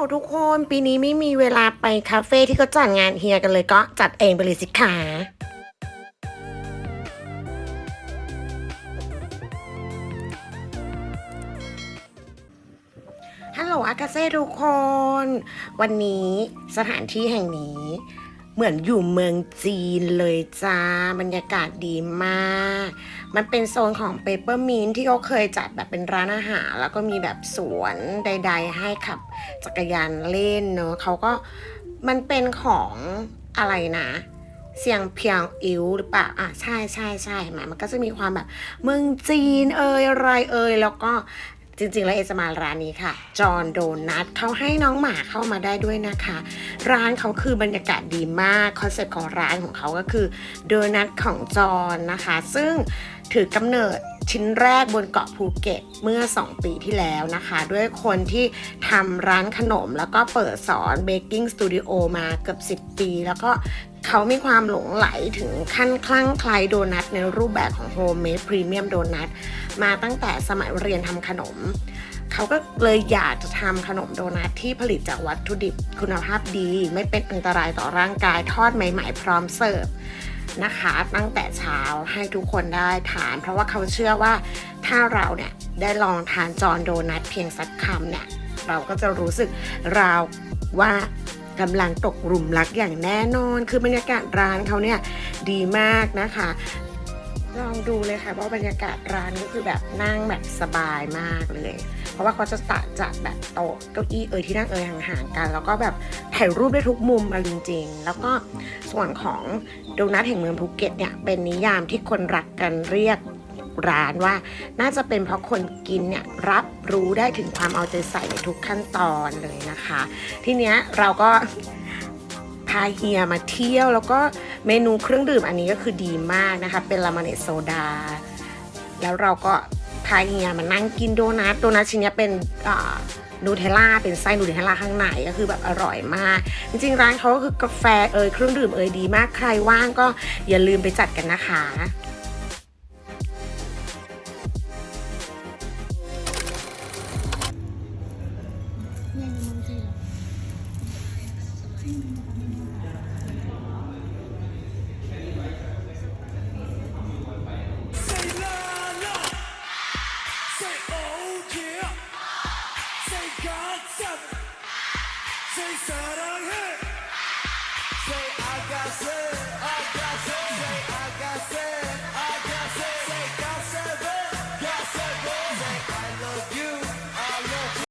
ลทุกคนปีนี้ไม่มีเวลาไปคาเฟ่ที่เขาจัดงานเฮียกันเลยก็จัดเองไปเลยสิคะฮัลโหลอากาเซ่ทุกคน วันนี้สถานที่แห่งนี้ เหมือนอยู่เมืองจีนเลยจ้า บรรยากาศดีมาก มันเป็นโซนของเปเปอร์มินที่เขาเคยจัดแบบเป็นร้านอาหาร แล้วก็มีแบบสวนใด ๆ ให้ขับจักรยานเล่นเนอะเขาก็มันเป็นของอะไรนะเสียงเพียงอิ๋วหรือเปล่าอะใช่ใช่ใช่เห็นไหมมันก็จะมีความแบบเมืองจีนเอ่ยอะไรเอ่ยแล้วก็ จริงๆ แล้วเอจะมาร้านนี้ค่ะ จอห์นโดนัทเขาให้น้องหมาเข้ามาได้ด้วยนะคะ ร้านเขาคือบรรยากาศดีมาก คอนเซ็ปต์ของร้านของเขาก็คือโดนัทของจอห์นนะคะ ซึ่งถือกำเนิด ชิ้นแรกบนเกาะภูเก็ตเมื่อ 2 ปีที่แล้วนะคะ ด้วยคนที่ทำร้านขนมแล้วก็เปิดสอนเบกกิ้งสตูดิโอมาเกือบ 10 ปี แล้วก็เขามีความหลงไหลถึงขั้นคลั่งไคล้โดนัทในรูปแบบของโฮมเมดพรีเมียมโดนัทมาตั้งแต่สมัยเรียนทำขนม เขาก็เลยอยากจะทำขนมโดนัทที่ผลิตจากวัตถุดิบคุณภาพดี ไม่เป็นอันตรายต่อร่างกายทอดใหม่ ๆ พร้อมเสิร์ฟนะคะ ตั้งแต่เช้าให้ทุกคนได้ทาน เพราะว่าเขาเชื่อว่าถ้าเราเนี่ยได้ลองทานจอนโดนัทเพียงสักคำเนี่ยเราก็จะรู้สึกราวว่ากำลังตกหลุมรักอย่างแน่นอน คือบรรยากาศร้านเขาเนี่ยดีมากนะคะ ลองดูเลยค่ะว่าบรรยากาศร้านก็คือแบบนั่งแบบสบายมากเลย เพราะว่าเขาจะตัดจากแบบโต๊ะเก้าอี้เอ่ยที่นั่งเอ่ยห่างๆกัน แล้วก็แบบถ่ายรูปได้ทุกมุมเอาจริงๆ แล้วก็ส่วนของโดนัทแห่งเมืองภูเก็ตเนี่ยเป็นนิยามที่คนรักกันเรียกร้านว่าน่าจะเป็นเพราะคนกินเนี่ยรับรู้ได้ถึงความเอาใจใส่ในทุกขั้นตอนเลยนะคะ ทีเนี้ยเราก็พาเฮียมาเที่ยวแล้วก็ เมนูเครื่องดื่มอันนี้ก็คือดีมากนะคะ เป็นลามาเนตโซดา แล้วเราก็พาเฮียมานั่งกินโดนัท โดนัทชิ้นนี้เป็นนูเทลล่าเป็นไส้นูเทลล่าข้างในก็คือแบบอร่อยมาก จริงๆ ร้านเขาก็คือกาแฟเอยเครื่องดื่มเอยดีมากใครว่างก็อย่าลืมไปจัดกันนะคะ Say 사랑해, say I got say.